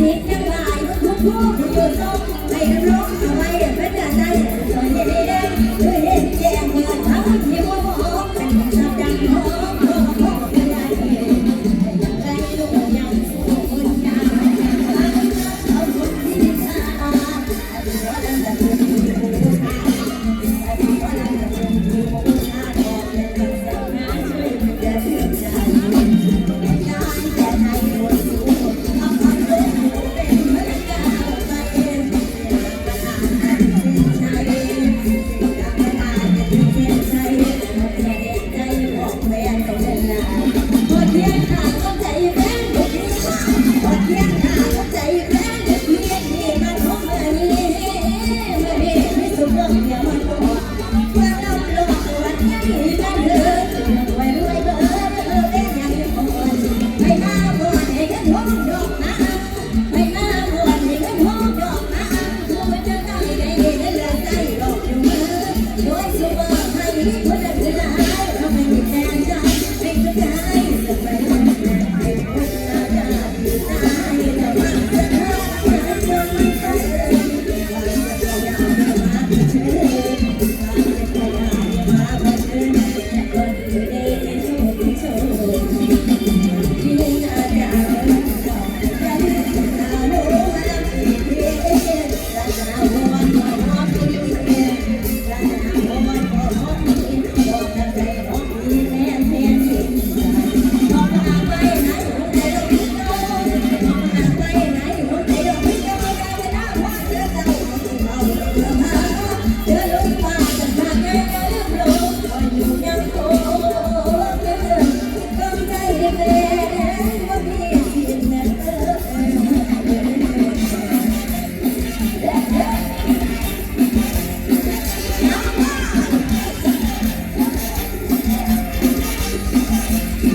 เด็กทั้งหลายทุกทุกค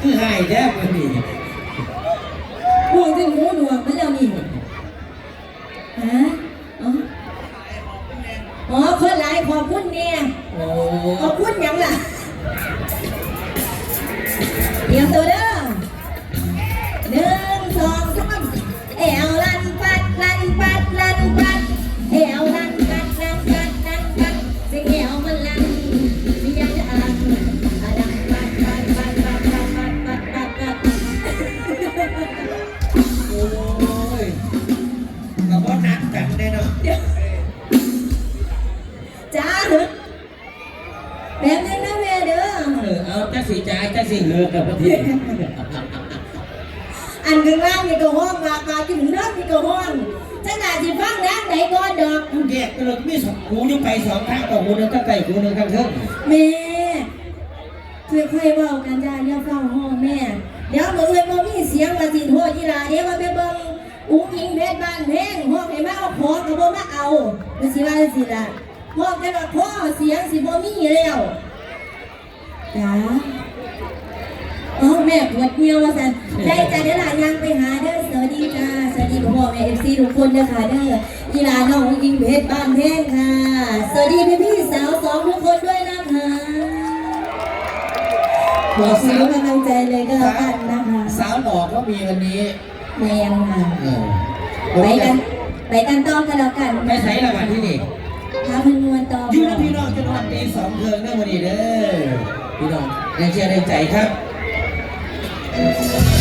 คือหายแท้มันนี่ห่วงจะหูหนวกมันแล้วนี่ฮะอ๋ออ๋อคนหลายขอบคุณเนี่ยโอ้ขอบคุณหยังล่ะเดี๋ยวตัวเด้อ สีจ่ายจักสีเหือกับประเทศอันข้างล่างนี่ก็ห้องมาปลากินเนื้อนี่ก็ห้องจังหวะสิฟังน้ำไหนก่อนดอกแยกกันเลยมีสองหูนี่ไปสองข้างต่อหูนึงข้างใกล้หูนึงข้างเทิงแม่ค่อยๆเว้ากันจ้าอย่าเฝ้าห้องแม่ เดี๋ยวมื้ออื่นบ่มีเสียงว่าสิโทษอีหลาเดี๋ยวว่าไปเบิ่งอุ้งอิงเพชรบ้านแพงห้องให้มาเอาของก็บ่มาเอามันสิว่าจังซี่ล่ะห้องแต่ว่าพ่อเสียงสิบ่มีแล้วจ้า โอ้แม่ปวดเงียวว่าสันได้ใจเด้หลายยังไปหาเด้อสวัสดีจ้าสวัสดีพ่อแม่เอฟซีทุกคนนะคะเด้อกีฬาน้องยิงเพชรบ้านแพ่งค่ะ สวัสดีพี่พี่สาวสองทุกคนด้วยนะคะขอซื้อกำลังใจเลยก็แล้วกันนะคะสาวหลอกก็มีวันนี้แมงค่ะไปกันไปกันต้อกันแล้วกันไปใช้ละวันที่นี่พาพันมวนต่ออยู่นะพี่น้องจนวันปีสองเทิงนะวันนี้เด้อพี่น้องแรงเชียร์แใจครับ Música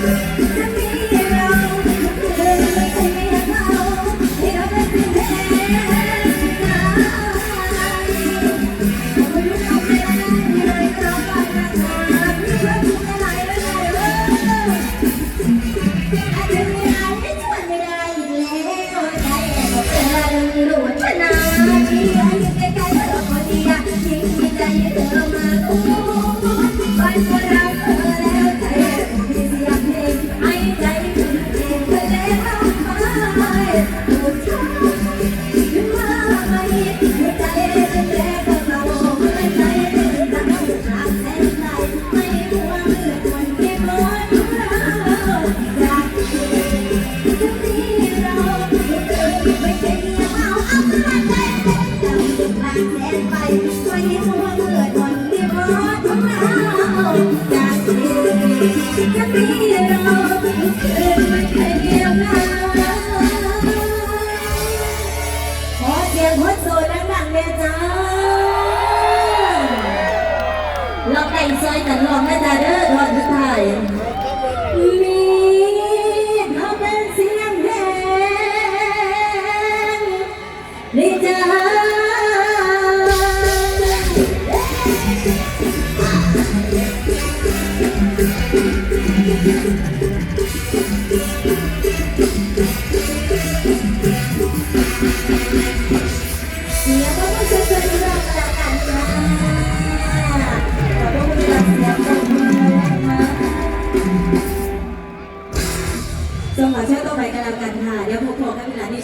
Música ขอเสียงหัวโซดังๆเลยจ้า แต่งซอยกันลองนะจ๊ะเด้อทอนสุดทายมีเขาเป็นเสียงแดงในใจ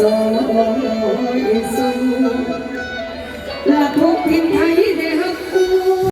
So.